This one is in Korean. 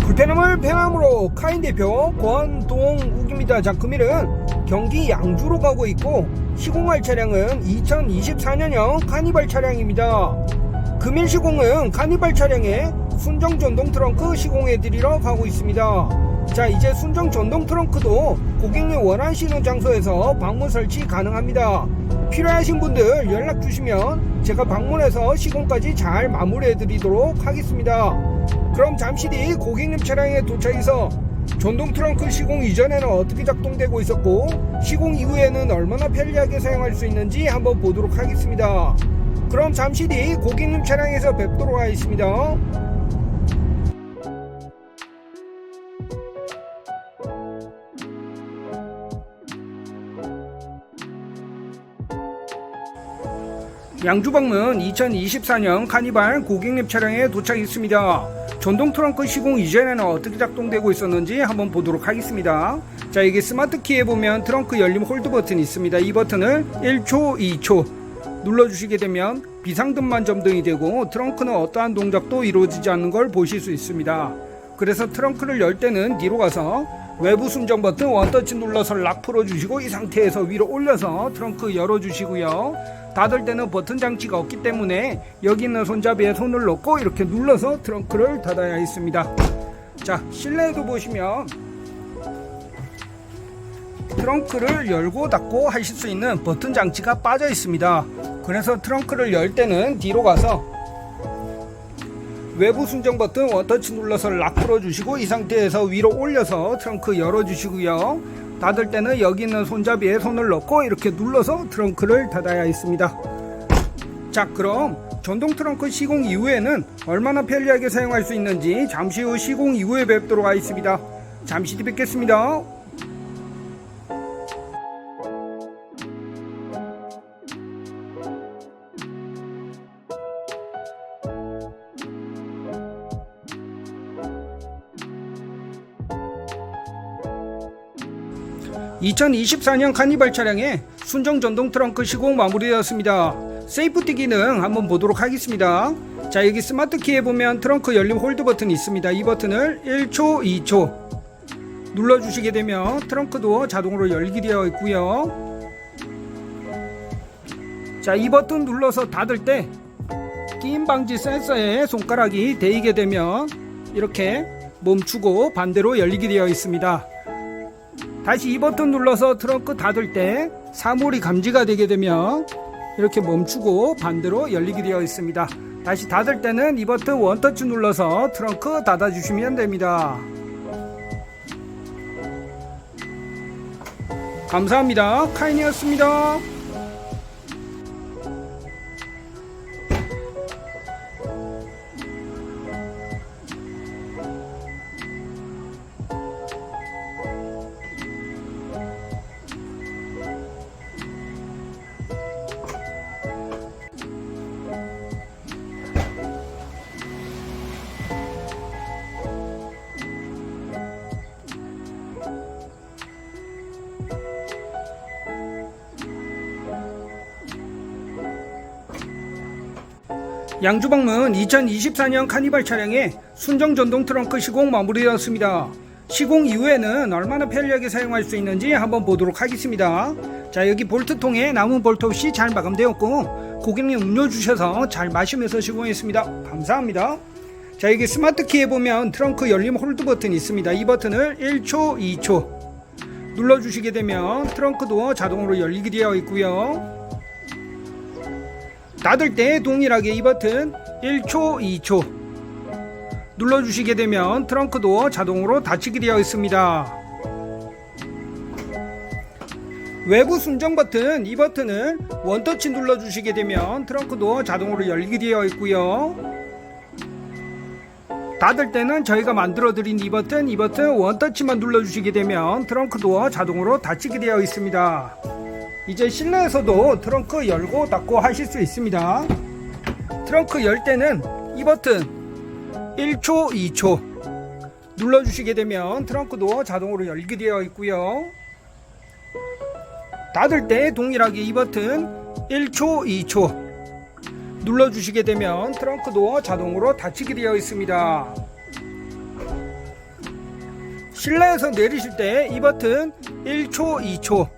불패나물 폐암으로 카인 대표 권동욱입니다. 자, 금일은 경기 양주로 가고 있고 시공할 차량은 2024년형 카니발 차량입니다. 금일 시공은 카니발 차량에 순정 전동 트렁크 시공해 드리러 가고 있습니다. 자, 이제 순정 전동 트렁크도 고객님 원하시는 장소에서 방문 설치 가능합니다. 필요하신 분들 연락 주시면 제가 방문해서 시공까지 잘 마무리해 드리도록 하겠습니다. 그럼 잠시 뒤 고객님 차량에 도착해서 전동 트렁크 시공 이전에는 어떻게 작동되고 있었고 시공 이후에는 얼마나 편리하게 사용할 수 있는지 한번 보도록 하겠습니다. 그럼 잠시 뒤 고객님 차량에서 뵙도록 하겠습니다. 양주방문 2024년 카니발 고객님 차량에 도착했습니다. 전동 트렁크 시공 이전에는 어떻게 작동되고 있었는지 한번 보도록 하겠습니다. 자, 여기 스마트 키에 보면 트렁크 열림 홀드 버튼이 있습니다. 이 버튼을 1초, 2초 눌러주시게 되면 비상등만 점등이 되고 트렁크는 어떠한 동작도 이루어지지 않는 걸 보실 수 있습니다. 그래서 트렁크를 열 때는 뒤로 가서 외부 순정 버튼 원터치 눌러서 락 풀어주시고 이 상태에서 위로 올려서 트렁크 열어주시고요. 닫을 때는 버튼 장치가 없기 때문에 여기 있는 손잡이에 손을 넣고 이렇게 눌러서 트렁크를 닫아야 했습니다. 자, 실내에도 보시면 트렁크를 열고 닫고 하실 수 있는 버튼 장치가 빠져 있습니다. 그래서 트렁크를 열 때는 뒤로 가서 외부 순정 버튼 원터치 눌러서 락 풀어주시고 이 상태에서 위로 올려서 트렁크 열어주시고요. 닫을 때는 여기 있는 손잡이에 손을 넣고 이렇게 눌러서 트렁크를 닫아야 했습니다. 자 그럼 전동 트렁크 시공 이후에는 얼마나 편리하게 사용할 수 있는지 잠시 후 시공 이후에 뵙도록 하겠습니다. 잠시 뒤 뵙겠습니다. (2024년) 카니발 차량에 순정 전동 트렁크 시공 마무리되었습니다. 세이프티 기능 한번 보도록 하겠습니다. 자 여기 스마트 키에 보면 트렁크 열림 홀드 버튼이 있습니다. 이 버튼을 1초 2초 눌러 주시게 되면 트렁크도 자동으로 열게 되어 있고요. 자 이 버튼 눌러서 닫을 때 끼임 방지 센서에 손가락이 대이게 되면 이렇게 멈추고 반대로 열리게 되어 있습니다 다시 이 버튼 눌러서 트렁크 닫을 때 사물이 감지가 되게 되면 이렇게 멈추고 반대로 열리게 되어 있습니다. 다시 닫을 때는 이 버튼 원터치 눌러서 트렁크 닫아 주시면 됩니다. 감사합니다. 카인이었습니다. 양주방문 2024년 카니발 차량에 순정 전동 트렁크 시공 마무리되었습니다. 시공 이후에는 얼마나 편리하게 사용할 수 있는지 한번 보도록 하겠습니다. 자 여기 볼트통에 남은 볼트 없이 잘 마감되었고 고객님 음료 주셔서 잘 마시면서 시공했습니다. 감사합니다. 자 여기 스마트 키에 보면 트렁크 열림 홀드 버튼이 있습니다. 이 버튼을 1초, 2초 눌러주시게 되면 트렁크도 자동으로 열리게 되어 있고요. 닫을 때 동일하게 이 버튼 1초, 2초 눌러주시게 되면 트렁크도 자동으로 닫히게 되어 있습니다. 외부 순정 버튼 이 버튼을 원터치 눌러주시게 되면 트렁크도 자동으로 열리게 되어 있고요. 닫을 때는 저희가 만들어 드린 이 버튼 이 버튼 원터치만 눌러주시게 되면 트렁크도 자동으로 닫히게 되어 있습니다. 이제 실내에서도 트렁크 열고 닫고 하실 수 있습니다. 트렁크 열 때는 이 버튼 1초, 2초 눌러주시게 되면 트렁크도 자동으로 열게 되어 있고요. 닫을 때 동일하게 이 버튼 1초, 2초 눌러주시게 되면 트렁크도 자동으로 닫히게 되어 있습니다. 실내에서 내리실 때 이 버튼 1초, 2초